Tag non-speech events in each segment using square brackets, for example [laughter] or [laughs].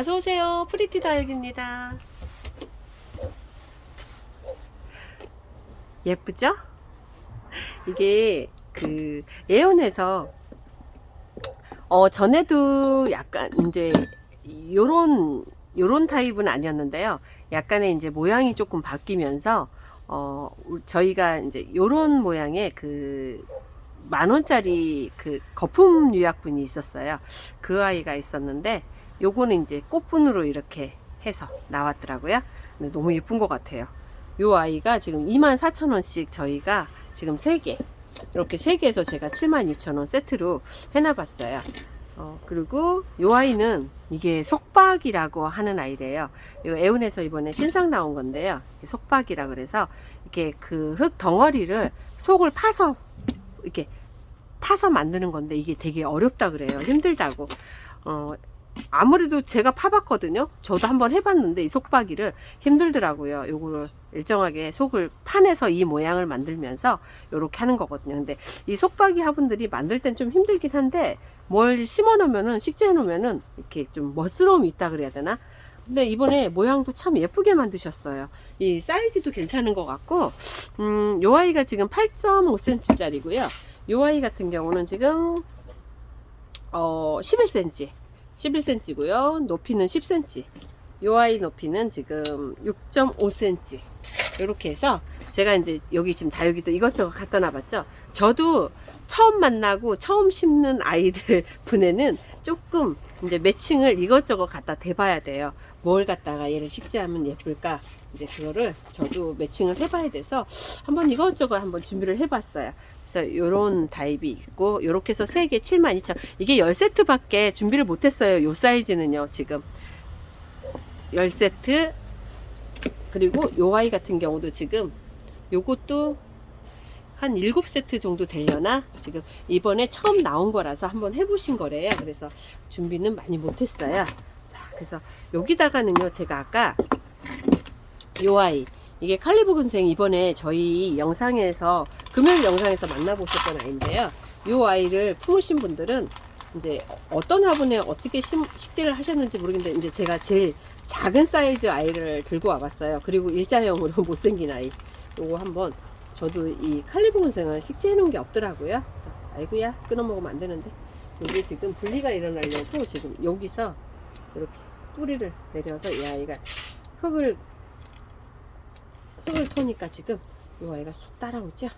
어서 오세요. 프리티 다육입니다. 예쁘죠? 이게 그 예언에서 어 전에도 약간 이제 요런 요런 타입은 아니었는데요. 약간의 이제 모양이 조금 바뀌면서 어 저희가 이제 요런 모양의 그 만 원짜리 그 거품 유약분이 있었어요. 그 아이가 있었는데 요거는 이제 꽃분으로 이렇게 해서 나왔더라고요. 근데 너무 예쁜 것 같아요. 요 아이가 지금 24,000원씩 저희가 지금 3개 이렇게 3개에서 제가 72,000원 세트로 해놔봤어요. 어, 그리고 요 아이는 이게 속박이라고 하는 아이래요. 요 애운에서 이번에 신상 나온 건데요. 속박이라 그래서 이렇게 그 흙 덩어리를 속을 파서 이렇게 파서 만드는 건데 이게 되게 어렵다 그래요. 힘들다고. 어, 아무래도 제가 파봤거든요. 저도 한번 해봤는데 이 속박이를 힘들더라고요. 요거를 일정하게 속을 파내서 이 모양을 만들면서 요렇게 하는 거거든요. 근데 이 속박이 화분들이 만들 땐 좀 힘들긴 한데 뭘 심어 놓으면은 식재해 놓으면은 이렇게 좀 멋스러움이 있다 그래야 되나? 근데 이번에 모양도 참 예쁘게 만드셨어요. 이 사이즈도 괜찮은 것 같고, 음, 요 아이가 지금 8.5cm 짜리고요. 요 아이 같은 경우는 지금, 어, 11cm. 11cm고요. 높이는 10cm. 요 아이 높이는 지금 6.5cm. 이렇게 해서 제가 이제 여기 지금 다육이도 이것저것 갖다 놔봤죠. 저도 처음 만나고 처음 심는 아이들 [laughs] 분에는 조금 이제 매칭을 이것저것 갖다 대봐야 돼요. 뭘 갖다가 얘를 식재하면 예쁠까? 이제 그거를 저도 매칭을 해봐야 돼서 한번 이것저것 한번 준비를 해봤어요. 그래서 요런 타입이 있고 요렇게 해서 3개 72,000 이게 10세트 밖에 준비를 못했어요. 요 사이즈는요 지금 10세트 그리고 요 아이 같은 경우도 지금 요것도 한 7세트 정도 되려나? 지금 이번에 처음 나온 거라서 한번 해보신 거래요. 그래서 준비는 많이 못했어요. 자, 그래서 여기다가는요, 제가 아까 요 아이, 이게 칼리브 군생 이번에 저희 영상에서, 금요일 영상에서 만나보셨던 아이인데요. 요 아이를 품으신 분들은 이제 어떤 화분에 어떻게 심, 식재를 하셨는지 모르겠는데, 이제 제가 제일 작은 사이즈 아이를 들고 와봤어요. 그리고 일자형으로 [laughs] 못생긴 아이. 요거 한번 저도 이 칼리브 군생을 식재해 놓은 게 없더라고요. 그래서 아이고야 끊어 먹으면 안 되는데 이게 지금 분리가 일어나려고 지금 여기서 이렇게 뿌리를 내려서 이 아이가 흙을 흙을 터니까 지금 이 아이가 쑥 따라오죠.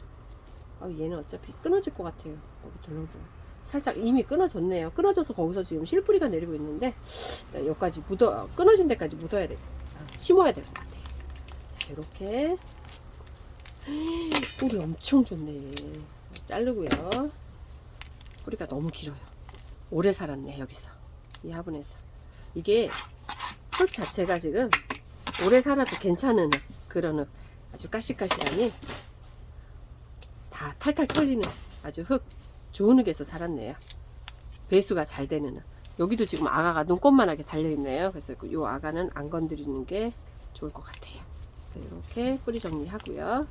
아, 얘는 어차피 끊어질 것 같아요. 여기 덜렁덜렁. 살짝 이미 끊어졌네요. 끊어져서 거기서 지금 실뿌리가 내리고 있는데 여기까지 묻어 끊어진 데까지 묻어야 돼. 아, 심어야 될 것 같아요. 자 이렇게 뿌리 엄청 좋네. 자르고요. 뿌리가 너무 길어요. 오래 살았네 여기서 이 화분에서 이게 흙 자체가 지금 오래 살아도 괜찮은 흙, 그런 흙 아주 까시까시하니 다 탈탈 털리는 아주 흙 좋은 흙에서 살았네요. 배수가 잘 되는 흙. 여기도 지금 아가가 눈꽃만하게 달려있네요. 그래서 이 아가는 안 건드리는 게 좋을 것 같아요. 이렇게 뿌리 정리하고요.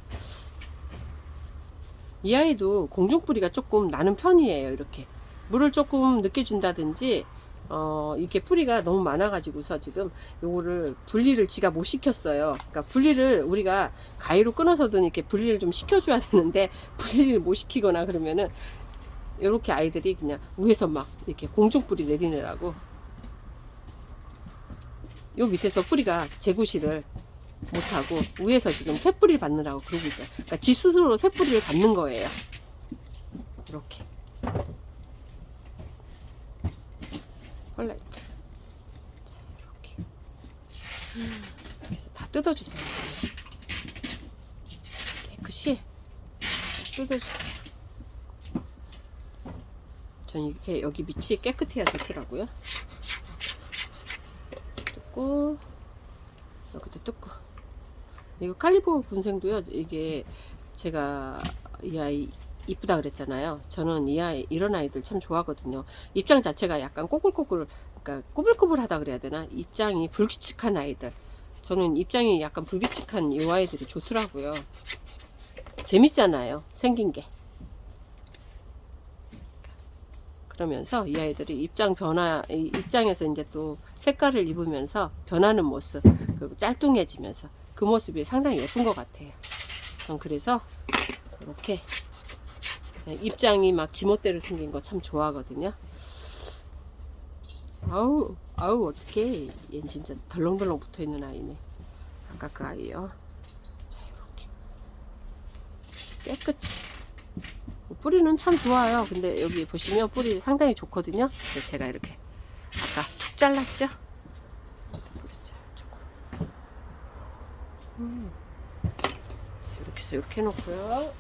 이 아이도 공중뿌리가 조금 나는 편이에요. 이렇게 물을 조금 늦게 준다든지 어 이게 뿌리가 너무 많아가지고서 지금 요거를 분리를 지가 못 시켰어요. 그러니까 분리를 우리가 가위로 끊어서든 이렇게 분리를 좀 시켜줘야 되는데 [laughs] 분리를 못 시키거나 그러면은 이렇게 아이들이 그냥 위에서 막 이렇게 공중뿌리 내리느라고 요 밑에서 뿌리가 재구시를 못하고 위에서 지금 새뿌리를 받느라고 그러고 있어요. 그러니까 지 스스로 새뿌리를 받는 거예요. 이렇게. 헐라이트. 자, 이렇게. 그래서 다 뜯어주세요. 깨끗이 뜯어주세요. 전 이렇게 여기 밑이 깨끗해야 좋더라고요. 뜯고 여기도 뜯고 이거 칼리보 군생도요. 이게 제가 이 아이 이쁘다 그랬잖아요. 저는 이 아이 이런 아이들 참 좋아하거든요. 입장 자체가 약간 꼬불꼬불 그러니까 꾸불꾸불하다 그래야 되나? 입장이 불규칙한 아이들. 저는 입장이 약간 불규칙한 이 아이들이 좋더라고요. 재밌잖아요. 생긴 게. 그러면서 이 아이들이 입장 변화 이 입장에서 이제 또 색깔을 입으면서 변하는 모습 그리고 짤뚱해지면서 그 모습이 상당히 예쁜 것 같아요. 전 그래서 이렇게 입장이 막 지멋대로 생긴 거 참 좋아하거든요. 아우 아우 어떻게 얜 진짜 덜렁덜렁 붙어 있는 아이네. 아까 그 아이요. 자 이렇게 깨끗이 뿌리는 참 좋아요. 근데 여기 보시면 뿌리 상당히 좋거든요. 그래서 제가 이렇게 아까 툭 잘랐죠. 뿌리 잘주고 음. 해서 이렇게 해놓고요.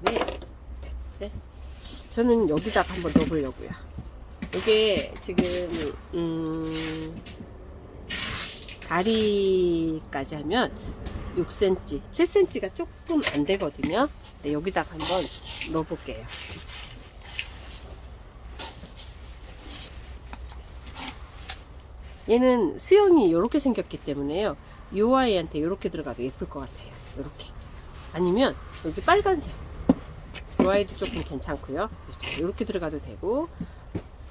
그다음에 네. 저는 여기다가 한번 넣어보려고요. 이게 지금 음, 다리까지 하면 6cm, 7cm가 조금 안 되거든요. 네, 여기다가 한번 넣어볼게요. 얘는 수영이 이렇게 생겼기 때문에요. 이 아이한테 이렇게 들어가도 예쁠 것 같아요. 이렇게. 아니면 여기 빨간색. 이 아이도 조금 괜찮고요. 이렇게 들어가도 되고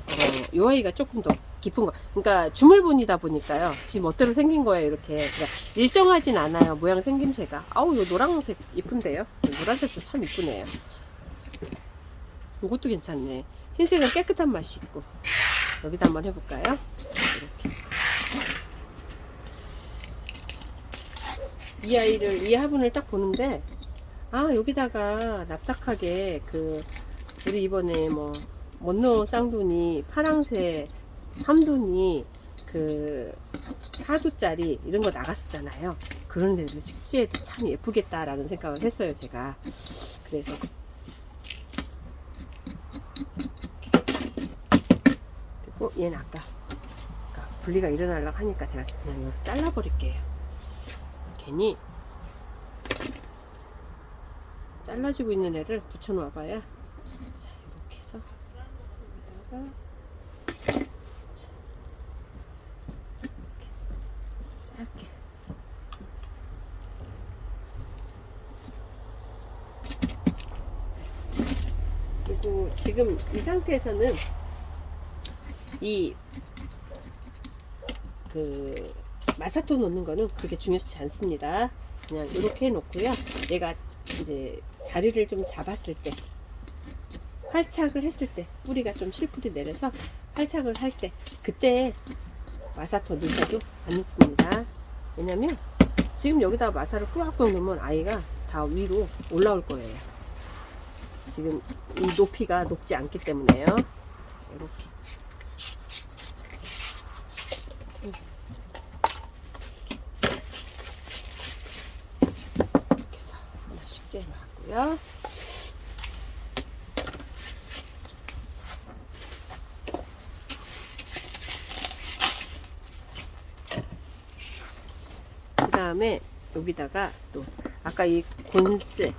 어, 이 아이가 조금 더 깊은 거. 그러니까 주물분이다 보니까요. 지 멋대로 생긴 거예요. 이렇게 그러니까 일정하진 않아요. 모양 생김새가. 아우, 이 노란색 이쁜데요. 노란색도 참 이쁘네요. 이것도 괜찮네. 흰색은 깨끗한 맛이 있고. 여기다 한번 해볼까요? 이렇게. 이 아이를 이 화분을 딱 보는데 아 여기다가 납작하게 그 우리 이번에 뭐 먼노 쌍둥이 파랑새 삼둥이 그 사두짜리 이런 거 나갔었잖아요. 그런 데도 식지에도 참 예쁘겠다라는 생각을 했어요, 제가. 그래서 그리고 얘는 아까 아까 분리가 일어나려고 하니까 제가 그냥 여기서 잘라버릴게요. 괜히 잘라지고 있는 애를 붙여놓아 봐야. 자 이렇게 해서 여기다가 짧게. 그리고 지금 이 상태에서는 이그 마사토 놓는 거는 그렇게 중요하지 않습니다. 그냥 이렇게 해놓고요. 얘가 이제 자리를 좀 잡았을 때 활착을 했을 때 뿌리가 좀 실풀이 내려서 활착을 할 때 그때 마사토 넣어도 안 넣습니다. 왜냐면 지금 여기다 마사를 꾸락꾸락 넣으면 아이가 다 위로 올라올 거예요. 지금 이 높이가 높지 않기 때문에요. 이렇게 해서 하나씩 째려하고요. 그 다음에 여기다가 또 아까 이 곤색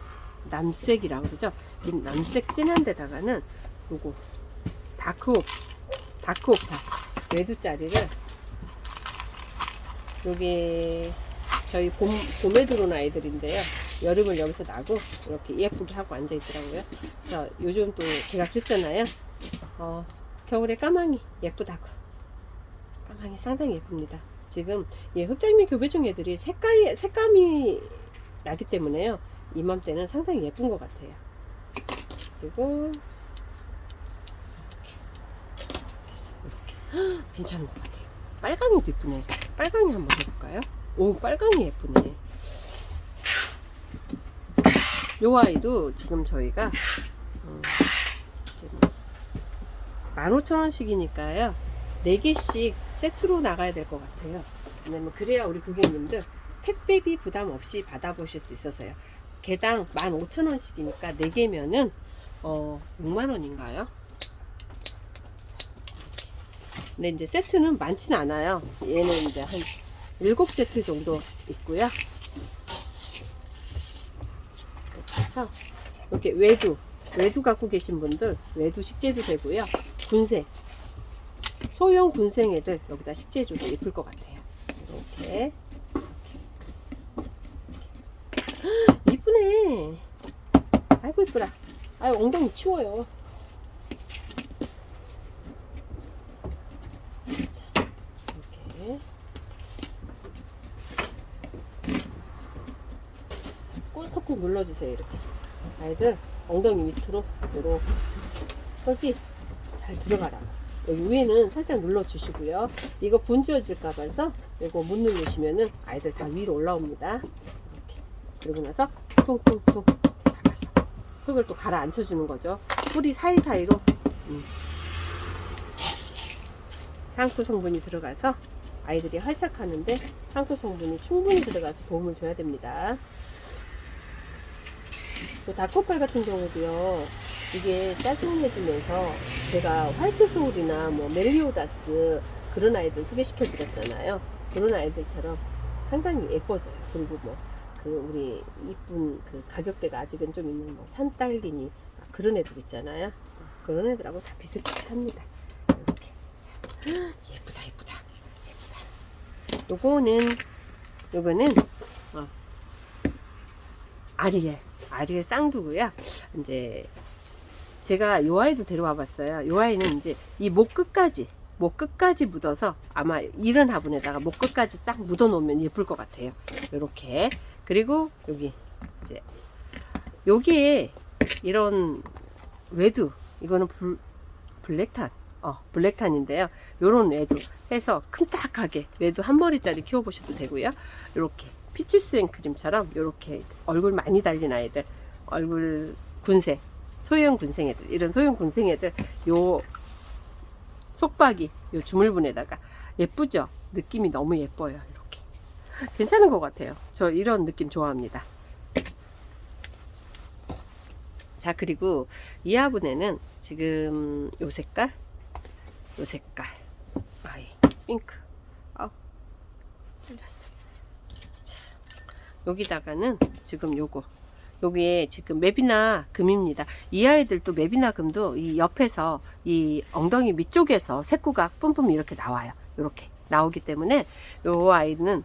남색이라고 그러죠 이 남색 진한 데다가는 요거 다크옵 다크옵파 외두짜리를 여기 저희 봄, 봄에 들어온 아이들인데요 여름을 여기서 나고 이렇게 예쁘게 하고 앉아 있더라고요 그래서 요즘 또 제가 그랬잖아요 어, 겨울에 까망이 예쁘다고 까망이 상당히 예쁩니다 지금 예, 흑장미 교배종 애들이 색깔이 색감이 나기 때문에요. 이맘때는 상당히 예쁜 것 같아요. 그리고 이렇게 헉, [gasps] 괜찮은 것 같아요. 빨강이도 예쁘네. 빨강이 한번 해볼까요? 오, 빨강이 예쁘네. 요 아이도 지금 저희가 음, 이제 뭐 15,000원씩이니까요. 4개씩 세트로 나가야 될 것 같아요. 왜냐면 그래야 우리 고객님들 택배비 부담 없이 받아보실 수 있어서요. 개당 15,000원씩이니까 4개면은 어, 6만원인가요? 근데 이제 세트는 많진 않아요. 얘는 이제 한 7세트 정도 있고요. 해서 이렇게 외두, 외두 갖고 계신 분들 외두 식재도 되고요. 군생, 소형 군생 애들 여기다 식재해 줘도 예쁠 것 같아요. 이렇게. 헉, 이쁘네. 아이고 이쁘라. 아유 엉덩이 치워요. 눌러주세요 이렇게. 아이들 엉덩이 밑으로 요렇게. 여기 잘 들어가라. 여기 위에는 살짝 눌러주시고요. 이거 분주해질까 봐서 이거 못 누르시면은 아이들 다 위로 올라옵니다. 이렇게. 그리고 나서 퉁퉁퉁 잡아서 흙을 또 가라앉혀 주는 거죠. 뿌리 사이사이로. 음. 상토 성분이 들어가서 아이들이 활착하는데 상토 성분이 충분히 들어가서 도움을 줘야 됩니다. 또 다코팔 같은 경우도요. 이게 짤뚱해지면서 제가 화이트 소울이나 뭐 멜리오다스 그런 아이들 소개시켜 드렸잖아요. 그런 아이들처럼 상당히 예뻐져요. 그리고 뭐 그 우리 이쁜 그 가격대가 아직은 좀 있는 뭐 산딸리니 그런 애들 있잖아요. 그런 애들하고 다 비슷합니다. 이렇게 자, [gasps] 예쁘다 예쁘다 예쁘다. 요거는 요거는 어, 아리엘 아리엘 쌍두고요. 이제 제가 요 아이도 데려와 봤어요. 요 아이는 이제 이 목 끝까지 목 끝까지 묻어서 아마 이런 화분에다가 목 끝까지 딱 묻어 놓으면 예쁠 것 같아요. 요렇게 그리고 여기 이제 여기에 이런 외두 이거는 불 블랙탄 어 블랙탄인데요. 요런 외두 해서 큼딱하게 외두 한 머리짜리 키워 보셔도 되고요. 요렇게 피치스 앤 크림처럼 요렇게 얼굴 많이 달린 아이들 얼굴 군생 소형 군생 애들 이런 소형 군생 애들 요 속박이 요 주물분에다가 예쁘죠? 느낌이 너무 예뻐요 이렇게. 괜찮은 것 같아요. 저 이런 느낌 좋아합니다. 자 그리고 이 화분에는 지금 요 색깔 요 색깔. 아이 핑크. 아 틀렸어. 자 여기다가는 지금 요거 여기에 지금 맵이나 금입니다. 이 아이들도 맵이나 금도 이 옆에서 이 엉덩이 밑쪽에서 색구가 뿜뿜 이렇게 나와요. 이렇게 나오기 때문에 요 아이는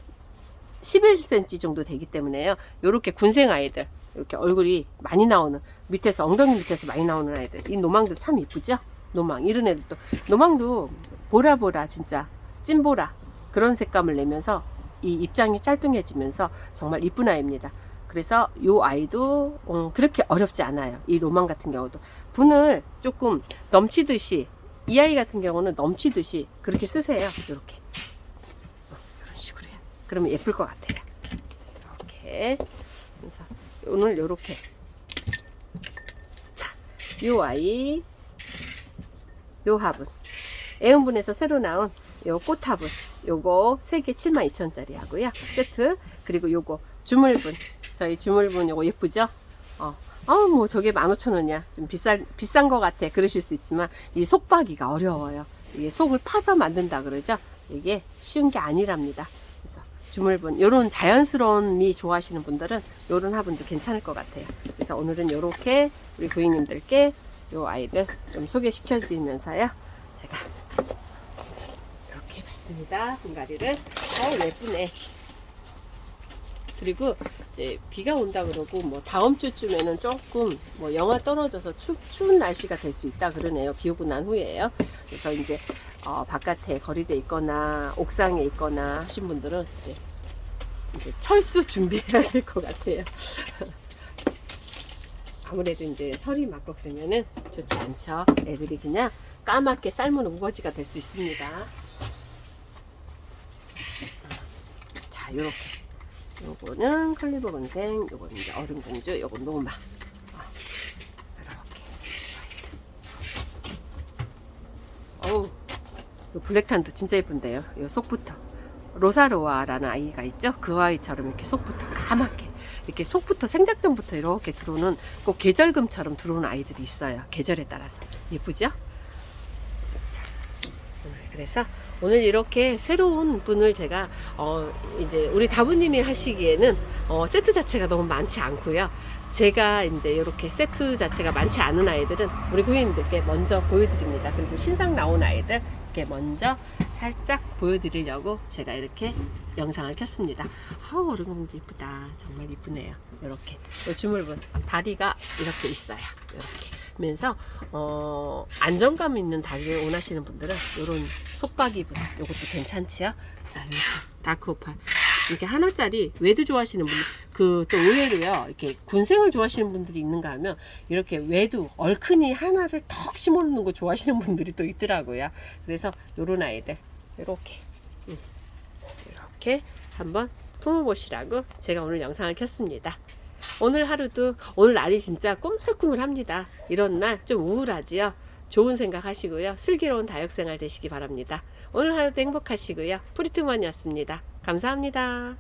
11cm 정도 되기 때문에요. 요렇게 군생 아이들 이렇게 얼굴이 많이 나오는 밑에서 엉덩이 밑에서 많이 나오는 아이들 이 노망도 참 이쁘죠? 노망 이런 애들도 노망도 보라보라 진짜 찐보라 그런 색감을 내면서 이 입장이 짤뚱해지면서 정말 이쁜 아이입니다. 그래서 요 아이도 음, 그렇게 어렵지 않아요. 이 로망 같은 경우도 분을 조금 넘치듯이 이 아이 같은 경우는 넘치듯이 그렇게 쓰세요. 이렇게 이런 식으로요. 그러면 예쁠 것 같아요. 이렇게 그래서 오늘 요렇게 자, 요 아이 요 화분 애운분에서 새로 나온 요 꽃화분 요거 3개 72,000원짜리 하고요. 세트 그리고 요거 주물분 저희 주물분 요거 예쁘죠? 어. 아, 뭐 저게 15,000원이야. 좀 비싼 비싼 것 같아. 그러실 수 있지만 이 속박이가 어려워요. 이게 속을 파서 만든다 그러죠? 이게 쉬운 게 아니랍니다. 그래서 주물분 요런 자연스러운 미 좋아하시는 분들은 요런 화분도 괜찮을 것 같아요. 그래서 오늘은 요렇게 우리 고객님들께 요 아이들 좀 소개시켜 드리면서요. 제가 해봤습니다. 분갈이를. 어 예쁘네. 그리고 이제 비가 온다 그러고 뭐 다음 주쯤에는 조금 뭐 영하 떨어져서 추, 추운 날씨가 될 수 있다 그러네요. 비 오고 난 후에요. 그래서 이제 어, 바깥에 거리돼 있거나 옥상에 있거나 하신 분들은 이제, 이제 철수 준비해야 될 것 같아요. [laughs] 아무래도 이제 설이 맞고 그러면은 좋지 않죠. 애들이 그냥 까맣게 삶은 우거지가 될 수 있습니다. 자, 요렇게. 요거는 컬리버 건생, 요거는 이제 얼음 공주, 요건 노마. 어. 어우, 요 블랙탄도 진짜 예쁜데요. 요 속부터. 로사로아라는 아이가 있죠. 그 아이처럼 이렇게 속부터 까맣게. 이렇게 속부터 생작전부터 이렇게 들어오는 꼭 계절금처럼 들어오는 아이들이 있어요. 계절에 따라서. 예쁘죠? 그래서 오늘 이렇게 새로운 분을 제가 어 이제 우리 다부님이 하시기에는 어 세트 자체가 너무 많지 않고요. 제가 이제 이렇게 세트 자체가 많지 않은 아이들은 우리 고객님들께 먼저 보여드립니다. 그리고 신상 나온 아이들 이렇게 먼저 살짝 보여드리려고 제가 이렇게 영상을 켰습니다. 아우 얼음공주 이쁘다. 정말 이쁘네요. 이렇게 요 주물분 다리가 이렇게 있어요. 이렇게. 면서 어, 안정감 있는 다리를 원하시는 분들은 이런 속박이분 이것도 괜찮지요? 자 이렇게 다크 오팔. 이렇게 하나짜리 외도 좋아하시는 분들 그 또 의외로요 이렇게 군생을 좋아하시는 분들이 있는가 하면 이렇게 외도 얼큰이 하나를 턱 심어놓는 거 좋아하시는 분들이 또 있더라고요. 그래서 요런 아이들 이렇게. 이렇게 한번 품어보시라고 제가 오늘 영상을 켰습니다 오늘 하루도 오늘 날이 진짜 꾸물꾸물합니다. 이런 날 좀 우울하지요? 좋은 생각 하시고요. 슬기로운 다육 생활 되시기 바랍니다. 오늘 하루도 행복하시고요. 프리트먼이었습니다. 감사합니다